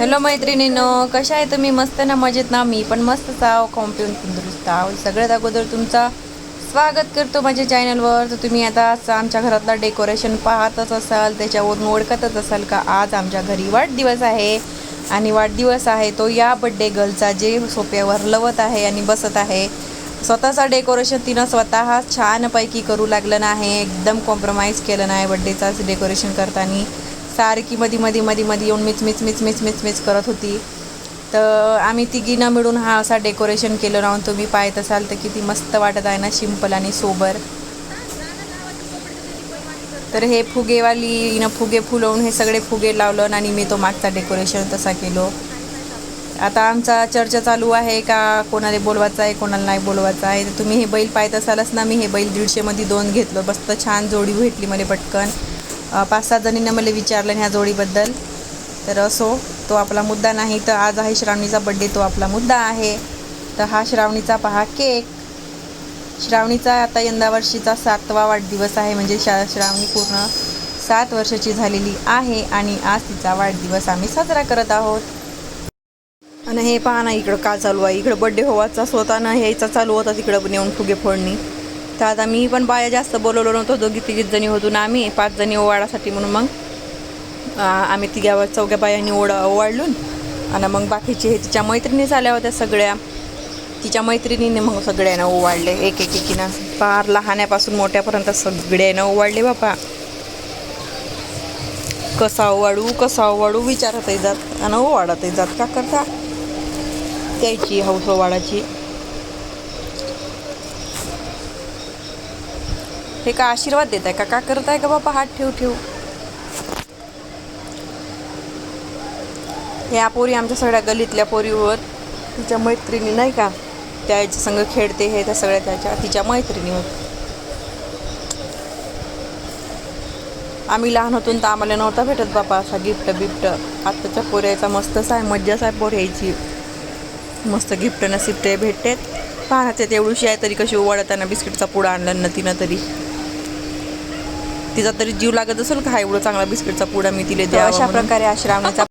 Hello मैत्रिणीनो. कशा आहे तुम्ही? मस्त ना? मजेत ना? मी पण मस्तच आहो कॉम्पिऊन तंदुरुस्त आहो सगळ्यात अगोदर तुमचा स्वागत करतो माझ्या चॅनलवर तर तुम्ही आता आमच्या घरातलं डेकोरेशन पाहतच असाल त्याच्यावरून ओळखतच असाल का? आज आमच्या घरी वाढदिवस आहे. आणि वाढदिवस आहे तो या बड्डे गर्लचा जे सोप्यावर लवत आहे आणि बसत आहे. स्वतःचा डेकोरेशन तिनं स्वतः छानपैकी करू लागलं नाही. एकदम कॉम्प्रोमाइज केलं नाही बड्डेचाच डेकोरेशन करताना. सारखी मधी मधी मधी मधी येऊन मिच मिच मिच मिच मिच मिच करत होती. तर आम्ही तिघीनं मिळून हा असा डेकोरेशन केलं राहून. तुम्ही पाहत असाल तर किती मस्त वाटत आहे ना सिंपल आणि सोबर तर हे फुगेवाली हिनं फुगे फुलवून हे सगळे फुगे लावलं आणि मी तो मागचा डेकोरेशन तसा केलो. आता आमचा चर्चा चालू आहे का कोणाला बोलवायचा आहे कोणाला नाही बोलवायचा आहे. तर तुम्ही हे बैल पाहत असालच ना मी हे बैल दीडशेमध्ये दोन घेतलं. मस्त छान जोडी भेटली मला पटकन. पाच सहा जणींना मला विचारलं ह्या जोडीबद्दल. तर असो तो आपला मुद्दा नाही. तर आज आहे श्रावणीचा बड्डे तो आपला मुद्दा आहे. तर हा श्रावणीचा पहा केक श्रावणीचा आता यंदा वर्षीचा सातवा वाढदिवस आहे. म्हणजे शा श्रावणी पूर्ण सात वर्षाची झालेली आहे आणि आज तिचा वाढदिवस आम्ही साजरा करत आहोत. आणि हे पहा ना इकडं का चालू आहे? इकडं बड्डे होवाचा न ह्याचा चालू होता तिकडं नेऊन फुगे फोडणी. तर आता मी पण बाया जास्त बोलवलो नव्हतो. दोघी तिघीच जणी होतो ना आम्ही पाच जणी ओवाळासाठी म्हणून मग आम्ही तिघ्या चौघ्या बायांनी ओढ ओवाळलून आणि मग बाकीचे हे तिच्या मैत्रिणी आल्या होत्या सगळ्या. तिच्या मैत्रिणीने मग सगळ्यांना ओवाळले एक एक एकीनं फार लहान्यापासून मोठ्यापर्यंत सगळ्यांना ओवाळले बापा. कसा ओवाळू कसा ओवाळू विचारतही जात आणि ओवाळतही जात. का करता? त्याची हौस ओवाळाची हे का आशीर्वाद देत आहे का? का करत आहे का बापा हात ठेव ठेव. ह्या पोरी आमच्या सगळ्या गलीतल्या पोरीवर तिच्या मैत्रिणी नाही का? त्याच्या संग खेळते हे त्या सगळ्या त्याच्या तिच्या मैत्रिणीवर. आम्ही लहान होतो तर आम्हाला नव्हता भेटत बापा असा गिफ्ट बिफ्ट. आत्ताच्या पोऱ्याचा मस्तच आहे मज्जाच आहे पोऱ्याची मस्त गिफ्ट नसिफ्ट भेटतात. पाहण्यात पाहते तेवढीशी आहे तरी कशी ओवाळताना बिस्किटचा पुडा आणला ना तिनं तरी. तिचा तरी जीव लागत असेल का? हा एवढं चांगला बिस्किटचा पुडा मी तिला द्या अशा प्रकारे आश्रामाचा